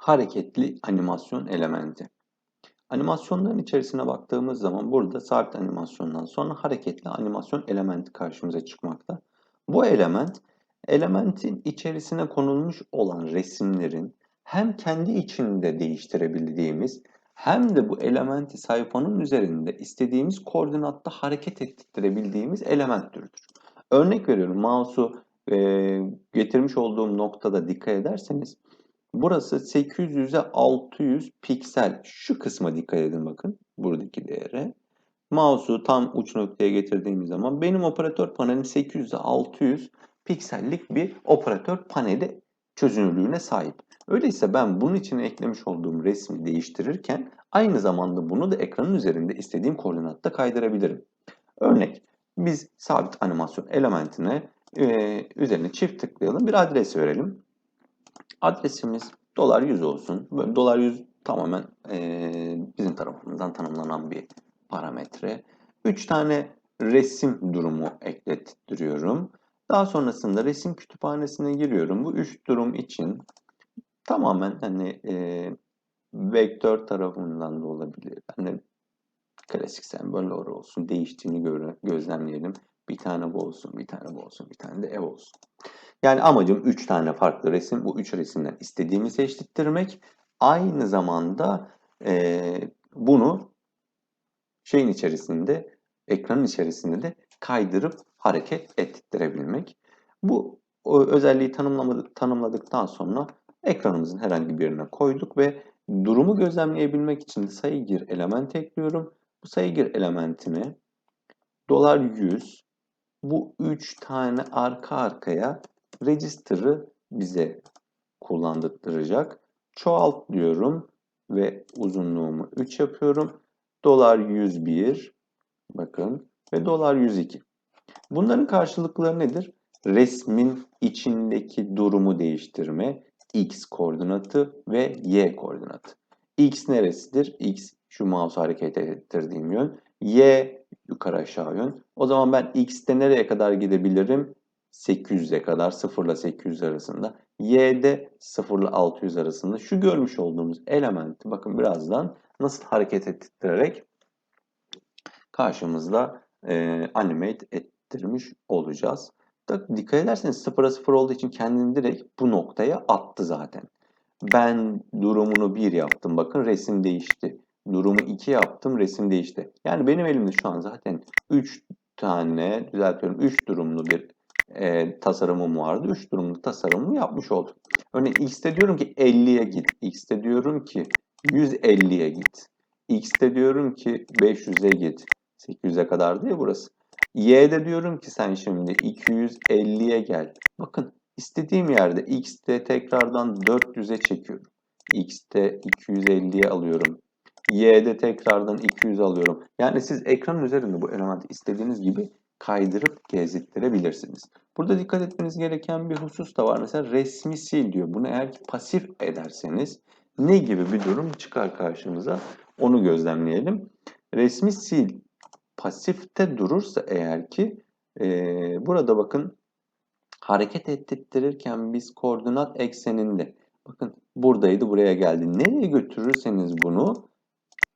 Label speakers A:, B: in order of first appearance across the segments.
A: hareketli animasyon elementi. Animasyonların içerisine baktığımız zaman burada sabit animasyondan sonra hareketli animasyon elementi karşımıza çıkmakta. Bu element, elementin içerisine konulmuş olan resimlerin hem kendi içinde değiştirebildiğimiz hem de bu elementi sayfanın üzerinde istediğimiz koordinatta hareket ettirebildiğimiz element türüdür. Örnek veriyorum mouse'u e, getirmiş olduğum noktada dikkat ederseniz Burası 800'e 600 piksel. Şu kısma dikkat edin bakın. Buradaki değere. Mouse'u tam uç noktaya getirdiğimiz zaman benim operatör panelim 800'e 600 piksellik bir operatör paneli çözünürlüğüne sahip. Öyleyse ben bunun için eklemiş olduğum resmi değiştirirken aynı zamanda bunu da ekranın üzerinde istediğim koordinatta kaydırabilirim. Örnek biz sabit animasyon elementine e, üzerine çift tıklayalım bir adres verelim. Adresimiz dolar 100 olsun. Böyle dolar 100 tamamen e, bizim tarafımızdan tanımlanan bir parametre. 3 tane resim durumu eklettiriyorum. Daha sonrasında resim kütüphanesine giriyorum. Bu 3 durum için tamamen hani e, vektör tarafından da olabilir. Hani klasik sembol olsun. Değiştiğini göre, gözlemleyelim. Bir tane bu olsun, bir tane bu olsun, bir tane de ev olsun. Yani amacım 3 tane farklı resim. Bu 3 resimden istediğimi seçtirmek. Aynı zamanda e, bunu şeyin içerisinde, ekranın içerisinde de kaydırıp hareket ettirebilmek. Bu özelliği tanımladık, tanımladıktan sonra ekranımızın herhangi bir yerine koyduk ve durumu gözlemleyebilmek için sayı gir element ekliyorum. Bu sayı gir elementini dolar 100 bu 3 tane arka arkaya register'ı bize kullandıracak. Çoğalt diyorum ve uzunluğumu 3 yapıyorum. Dolar 101 bakın ve dolar 102. Bunların karşılıkları nedir? Resmin içindeki durumu değiştirme, x koordinatı ve y koordinatı. x neresidir? x şu mouse hareket ettirdiğim yön. y yukarı aşağı yön. O zaman ben x'te nereye kadar gidebilirim? 800'e kadar 0 ile 800 arasında. Y'de 0 ile 600 arasında. Şu görmüş olduğumuz elementi bakın birazdan nasıl hareket ettirerek karşımızda e, animate ettirmiş olacağız. Dikkat ederseniz 0'a 0 olduğu için kendini direkt bu noktaya attı zaten. Ben durumunu 1 yaptım. Bakın resim değişti. Durumu 2 yaptım. Resim değişti. Yani benim elimde şu an zaten 3 tane düzeltiyorum 3 durumlu bir e, tasarımım vardı. 3 durumlu tasarımımı yapmış oldum. Örneğin x'te diyorum ki 50'ye git. x'te diyorum ki 150'ye git. x'te diyorum ki 500'e git. 800'e kadar diye burası. y'de diyorum ki sen şimdi 250'ye gel. Bakın istediğim yerde x'te tekrardan 400'e çekiyorum. x'te 250'ye alıyorum. Y'de tekrardan 200 alıyorum. Yani siz ekran üzerinde bu elementi istediğiniz gibi kaydırıp gezdirebilirsiniz. Burada dikkat etmeniz gereken bir husus da var. Mesela resmi sil diyor. Bunu eğer ki pasif ederseniz ne gibi bir durum çıkar karşımıza onu gözlemleyelim. Resmi sil pasifte durursa eğer ki e, burada bakın hareket ettirirken biz koordinat ekseninde bakın buradaydı buraya geldi. Nereye götürürseniz bunu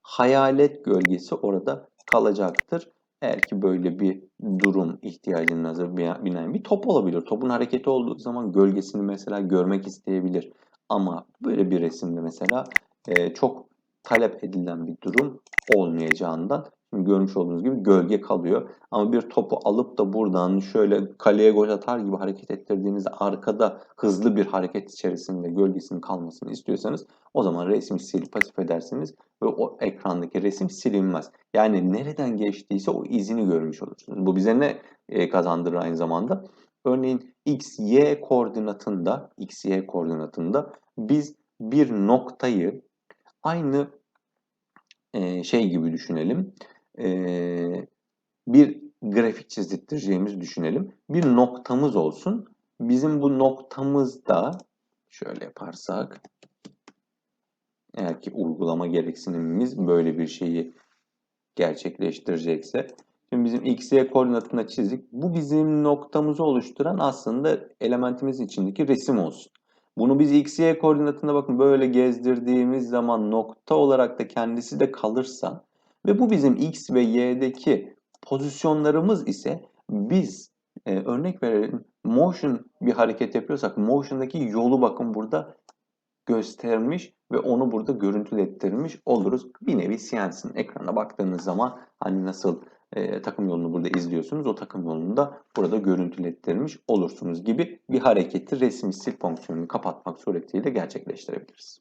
A: hayalet gölgesi orada kalacaktır. Eğer ki böyle bir durum ihtiyacınıza binen bir top olabilir. Topun hareketi olduğu zaman gölgesini mesela görmek isteyebilir. Ama böyle bir resimde mesela e, çok talep edilen bir durum olmayacağından Görmüş olduğunuz gibi gölge kalıyor. Ama bir topu alıp da buradan şöyle kaleye gol atar gibi hareket ettirdiğinizde arkada hızlı bir hareket içerisinde gölgesinin kalmasını istiyorsanız o zaman resmi silip pasif edersiniz ve o ekrandaki resim silinmez. Yani nereden geçtiyse o izini görmüş olursunuz. Bu bize ne e, kazandırır aynı zamanda? Örneğin x, y koordinatında, x, y koordinatında biz bir noktayı aynı e, şey gibi düşünelim bir grafik çizdireceğimizi düşünelim. Bir noktamız olsun. Bizim bu noktamızda şöyle yaparsak eğer ki uygulama gereksinimimiz böyle bir şeyi gerçekleştirecekse Şimdi bizim x, y koordinatına çizdik. Bu bizim noktamızı oluşturan aslında elementimizin içindeki resim olsun. Bunu biz x, y koordinatında bakın böyle gezdirdiğimiz zaman nokta olarak da kendisi de kalırsa ve bu bizim x ve y'deki pozisyonlarımız ise biz e, örnek verelim motion bir hareket yapıyorsak motion'daki yolu bakın burada göstermiş ve onu burada görüntülettirmiş oluruz. Bir nevi CNC'nin ekranına baktığınız zaman hani nasıl e, takım yolunu burada izliyorsunuz o takım yolunu da burada görüntülettirmiş olursunuz gibi bir hareketi resmi sil fonksiyonunu kapatmak suretiyle gerçekleştirebiliriz.